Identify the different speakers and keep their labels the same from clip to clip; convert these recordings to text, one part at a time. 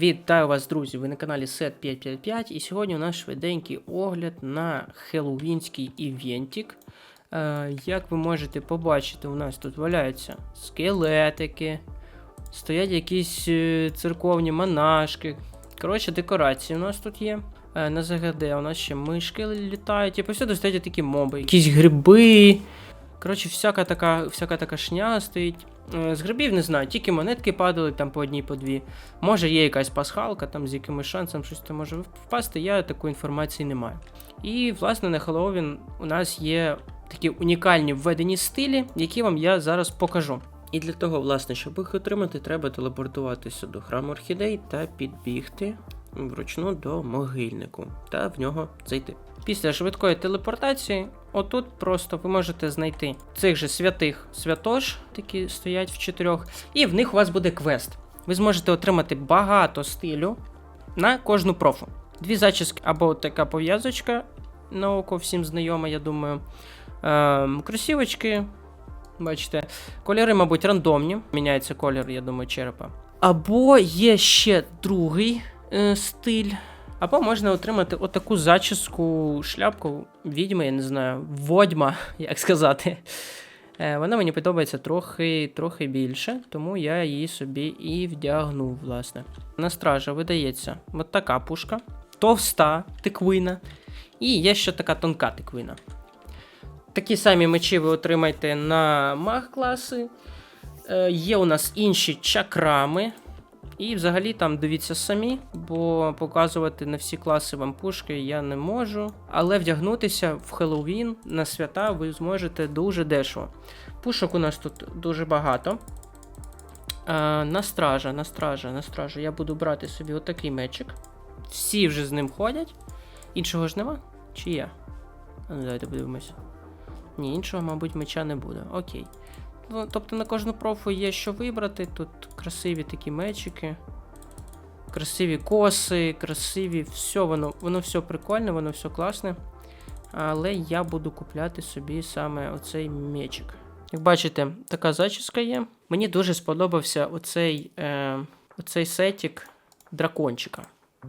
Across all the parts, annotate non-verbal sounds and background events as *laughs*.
Speaker 1: Вітаю вас, друзі! Ви на каналі Set555 і сьогодні у нас швиденький огляд на хеллоуінський івентик. Е, як ви можете побачити, у нас тут валяються скелетики, стоять якісь е, церковні монашки. Коротше, декорації у нас тут є. Е, на ЗГД у нас ще мишки літають, і повсюди стоять такі моби, якісь гриби. Коротше, всяка така, всяка така шня стоїть. Е, З грибів не знаю, тільки монетки падали там по одній, по дві. Може є якась пасхалка, там з якимось шансом щось там може впасти, я такої інформації не маю. І, власне, на Хеллоуін у нас є такі унікальні введені стилі, які вам я зараз покажу. І для того, власне, щоб їх отримати, треба телепортуватися до храму орхідей та підбігти вручну до могильнику та в нього зайти. Після швидкої телепортації, отут просто ви можете знайти цих же святих святош, такі стоять в чотирьох, і в них у вас буде квест. Ви зможете отримати багато стилю на кожну профу. Дві зачіски або така пов'язочка на око, всім знайома, я думаю. Ем, кросівочки, бачите, кольори, мабуть, рандомні. Міняється колір, я думаю, черепа. Або є ще другий е, стиль. Або можна отримати отаку зачіску, шляпку відьми, я не знаю, водьма, *laughs* як сказати. Е, вона мені подобається трохи трохи більше, тому я її собі і вдягнув, власне. На стража видається от така пушка, товста тиквина, і є ще така тонка тиквина. Такі самі мечі ви отримаєте на маг-класи. Е, є у нас інші чакрами. І взагалі там дивіться самі, бо показувати на всі класи вам пушки я не можу. Але вдягнутися в Хеллоуін на свята ви зможете дуже дешево. Пушок у нас тут дуже багато. А, на стража, на стража, на стража. Я буду брати собі отакий мечик. Всі вже з ним ходять. Іншого ж нема? Чи є? Ну давайте подивимося. Ні, іншого, мабуть, меча не буде. Окей. Ну, тобто на кожну профу є що вибрати. Тут красиві такі мечики, красиві коси, красиві, все, воно воно все прикольне, воно все класне. Але я буду купляти собі саме оцей мечик. Як бачите, така зачіска є. Мені дуже сподобався оцей, е, оцей сетік дракончика.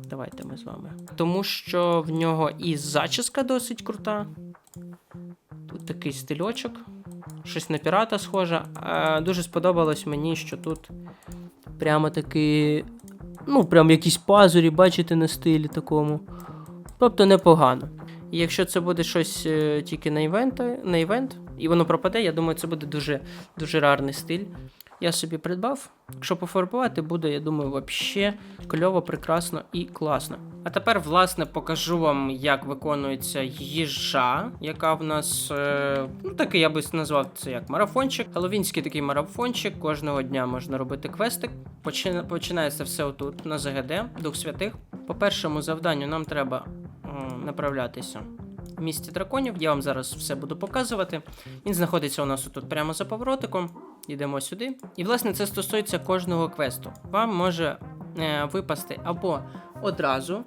Speaker 1: Давайте ми з вами. Тому що в нього і зачіска досить крута. Тут такий стильочок. Щось на пірата схоже. А, дуже сподобалось мені, що тут прямо таки. Ну, прям якісь пазурі, бачите, на стилі такому. Тобто непогано. Якщо це буде щось е, тільки на івент, на івент, і воно пропаде, я думаю, це буде дуже, дуже рарний стиль. Я собі придбав. Якщо пофарбувати, буде, я думаю, вообще кльово, прекрасно і класно. А тепер, власне, покажу вам, як виконується їжа, яка в нас, е, ну такий я би назвав це як марафончик. Хеллоуінський такий марафончик. Кожного дня можна робити квестик. Почина, починається все отут, на ЗГД, Дух Святих. По першому завданню нам треба е, направлятися в місті драконів. Я вам зараз все буду показувати. Він знаходиться у нас тут прямо за поворотиком. Йдемо сюди. І, власне, це стосується кожного квесту. Вам може е, випасти або одразу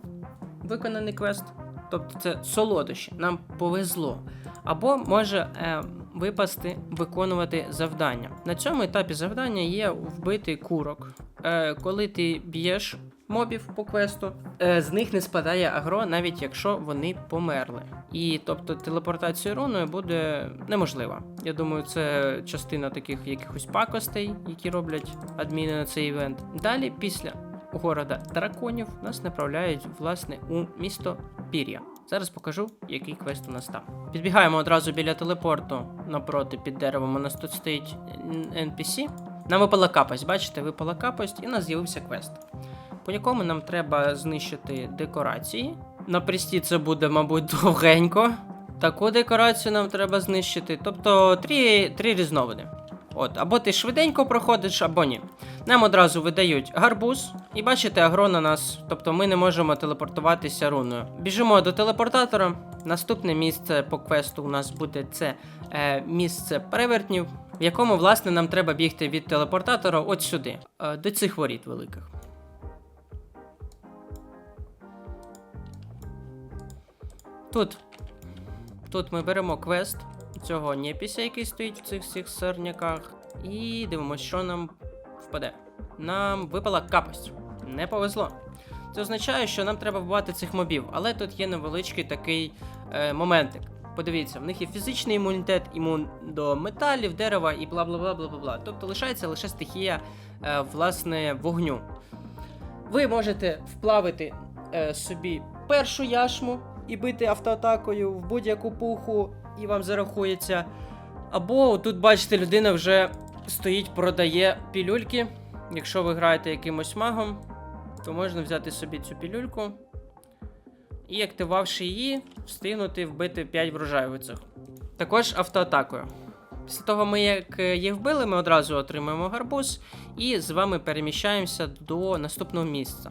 Speaker 1: виконаний квест, тобто це солодощі, нам повезло. Або може е, випасти виконувати завдання. На цьому етапі завдання є вбитий курок. Е, коли ти б'єш мобів по квесту, е, з них не спадає агро, навіть якщо вони померли. І тобто телепортація руною буде неможлива. Я думаю, це частина таких якихось пакостей, які роблять адміни на цей івент. Далі, після города драконів, нас направляють власне у місто Пір'я. Зараз покажу, який квест у нас там. Підбігаємо одразу біля телепорту напроти під деревом. У нас тут стоїть NPC. Нам випала капость, бачите, випала капость, і у нас з'явився квест, по якому нам треба знищити декорації. На престі це буде, мабуть, *laughs* довгенько. Таку декорацію нам треба знищити. Тобто три, три різновиди. От, або ти швиденько проходиш, або ні. Нам одразу видають гарбуз, і бачите, агро на нас, тобто ми не можемо телепортуватися руною. Біжимо до телепортатора. Наступне місце по квесту у нас буде це е, місце перевертнів, в якому, власне, нам треба бігти від телепортатора от сюди, е, до цих воріт великих. Тут. Тут ми беремо квест цього непіся, який стоїть в цих всіх сирняках. І дивимося, що нам впаде. Нам випала капость. не повезло. Це означає, що нам треба вбивати цих мобів, але тут є невеличкий такий е, моментик. Подивіться, в них є фізичний імунітет, імун до металів, дерева і бла бла бла бла бла. Тобто лишається лише стихія е, власне вогню. Ви можете вплавити е, собі першу яшму і бити автоатакою в будь-яку пуху, і вам зарахується. Або тут, бачите, людина вже стоїть, продає пілюльки. Якщо ви граєте якимось магом, то можна взяти собі цю пілюльку і, активувавши її, встигнути вбити 5 врожаїв оцих. Також автоатакою. Після того, ми як їх вбили, ми одразу отримаємо гарбуз і з вами переміщаємося до наступного місця.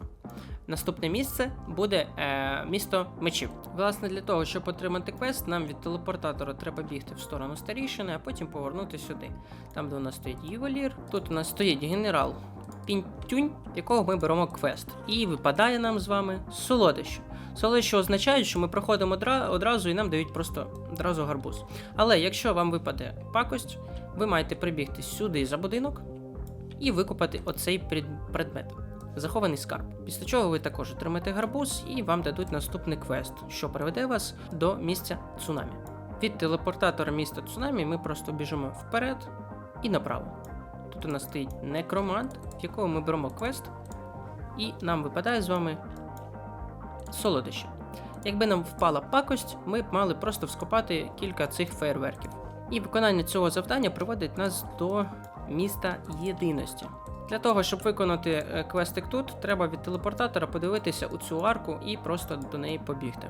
Speaker 1: Наступне місце буде е, місто мечів. Власне, для того, щоб отримати квест, нам від телепортатора треба бігти в сторону старішини, а потім повернути сюди. Там, де у нас стоїть ювелір, тут у нас стоїть генерал Пінтюнь, якого ми беремо квест. І випадає нам з вами солодощі. Солодощі означають, що ми проходимо одра- одразу і нам дають просто одразу гарбуз. Але якщо вам випаде пакость, ви маєте прибігти сюди за будинок і викопати оцей пред- предмет. Захований скарб. Після чого ви також отримаєте гарбуз і вам дадуть наступний квест, що приведе вас до місця цунамі. Від телепортатора міста цунамі ми просто біжимо вперед і направо. Тут у нас стоїть некромант, в якого ми беремо квест, і нам випадає з вами солодощі. Якби нам впала пакость, ми б мали просто вскопати кілька цих фейерверків. І виконання цього завдання приводить нас до міста єдиності. Для того, щоб виконати е, квестик тут, треба від телепортатора подивитися у цю арку і просто до неї побігти.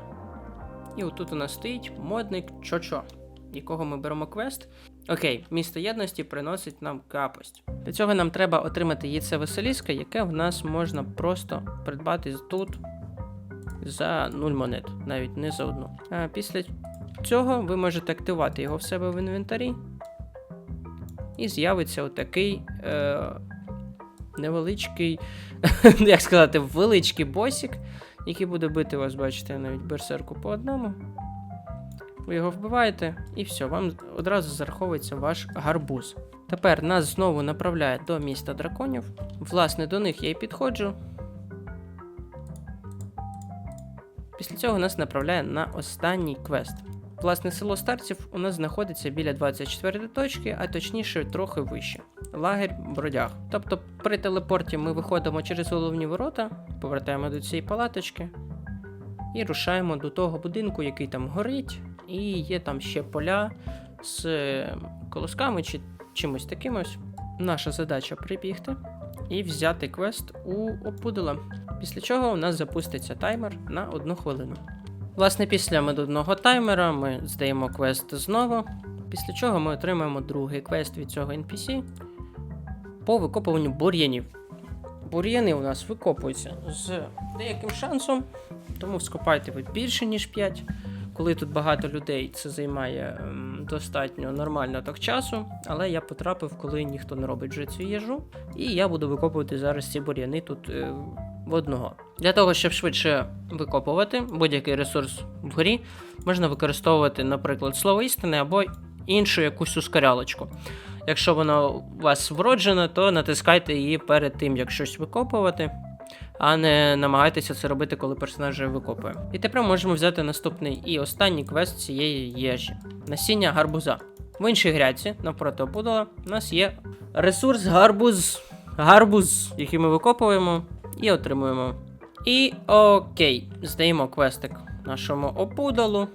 Speaker 1: І отут у нас стоїть модник Чочо, якого ми беремо квест. Окей, місто єдності приносить нам капость. Для цього нам треба отримати яйце Василіска, яке в нас можна просто придбати тут за 0 монет, навіть не за одну. А після цього ви можете активувати його в себе в інвентарі. І з'явиться отакий е, невеличкий, *laughs* як сказати, величкий босик, який буде бити вас, бачите, навіть берсерку по одному. Ви його вбиваєте, і все, вам одразу зараховується ваш гарбуз. Тепер нас знову направляє до міста драконів. Власне, до них я і підходжу. Після цього нас направляє на останній квест. Власне, село старців у нас знаходиться біля 24 точки, а точніше трохи вище. Лагерь бродяг. Тобто при телепорті ми виходимо через головні ворота, повертаємо до цієї палаточки і рушаємо до того будинку, який там горить, і є там ще поля з е, колосками чи чимось таким ось. Наша задача прибігти і взяти квест у опудала. Після чого у нас запуститься таймер на одну хвилину. Власне, після медудного таймера ми здаємо квест знову, після чого ми отримаємо другий квест від цього NPC по викопуванню бур'янів. Бур'яни у нас викопуються з деяким шансом, тому вскопайте ви більше, ніж 5. Коли тут багато людей, це займає ем, достатньо нормально так часу, але я потрапив, коли ніхто не робить вже цю їжу, і я буду викопувати зараз ці бур'яни тут е, в одного. Для того, щоб швидше викопувати будь-який ресурс в грі, можна використовувати, наприклад, слово істини або іншу якусь ускорялочку. Якщо вона у вас вроджена, то натискайте її перед тим, як щось викопувати, а не намагайтеся це робити, коли персонаж викопує. І тепер можемо взяти наступний і останній квест цієї їжі: насіння гарбуза. В іншій гряці, навпроти опудала, у нас є ресурс гарбуз, гарбуз, який ми викопуємо і отримуємо. І окей, здаємо квестик нашому опудалу.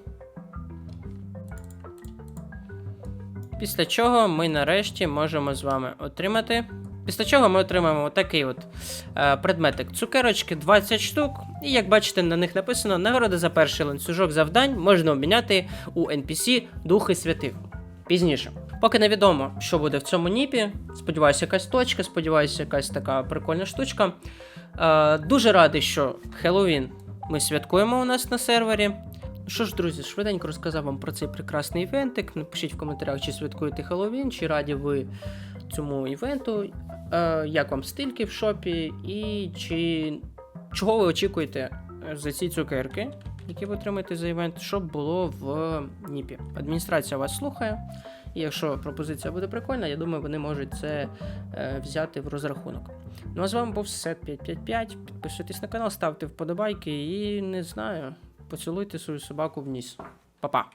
Speaker 1: Після чого ми нарешті можемо з вами отримати. Після чого ми отримаємо такий от е, предметик цукерочки 20 штук. І як бачите, на них написано нагорода за перший ланцюжок завдань можна обміняти у NPC Духи Святих. Пізніше. Поки невідомо, що буде в цьому ніпі. Сподіваюся, якась точка, сподіваюся, якась така прикольна штучка. Е, дуже радий, що Хеллоуін ми святкуємо у нас на сервері. Що ж, друзі, швиденько розказав вам про цей прекрасний івентик. Напишіть в коментарях, чи святкуєте Хеллоуін, чи раді ви цьому івенту, е, як вам стильки в шопі, і чи чого ви очікуєте за ці цукерки, які ви отримаєте за івент, щоб було в Ніпі. Адміністрація вас слухає. І якщо пропозиція буде прикольна, я думаю, вони можуть це е, взяти в розрахунок. Ну а з вами був Сет 555. Підписуйтесь на канал, ставте вподобайки і не знаю, поцілуйте свою собаку в ніс. Па-па!